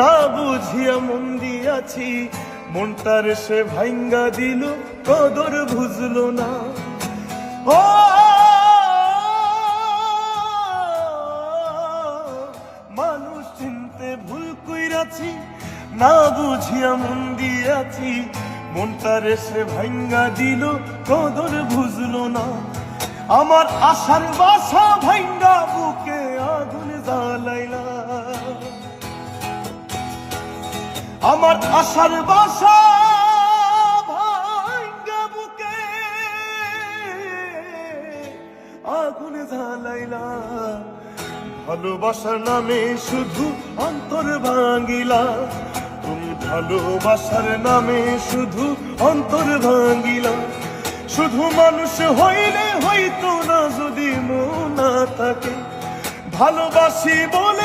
না বুঝিয়া মন দিয়াছি মনটার সে ভাঙ্গা দিল, কদর বুঝলো না। ও, মানুষ চিনতে ভুল কইরাছি, না বুঝিয়া মন দিয়াছি মনটারে সে ভাঙ্গা দিল, কদর বুঝলো না। আমার আশার বাসা ভাঙ্গা বুকে আমার আশার বাসা ভাঙ্গা বুকে। আগুন জ্বালাইলা ভালোবাসার নামে শুধু অন্তর ভাঙ্গিলা তুমি ভালোবাসার নামে শুধু অন্তর ভাঙ্গিলা শুধু মানুষ হইলে হইতো না যদি মন না থাকে। ভালোবাসি বলে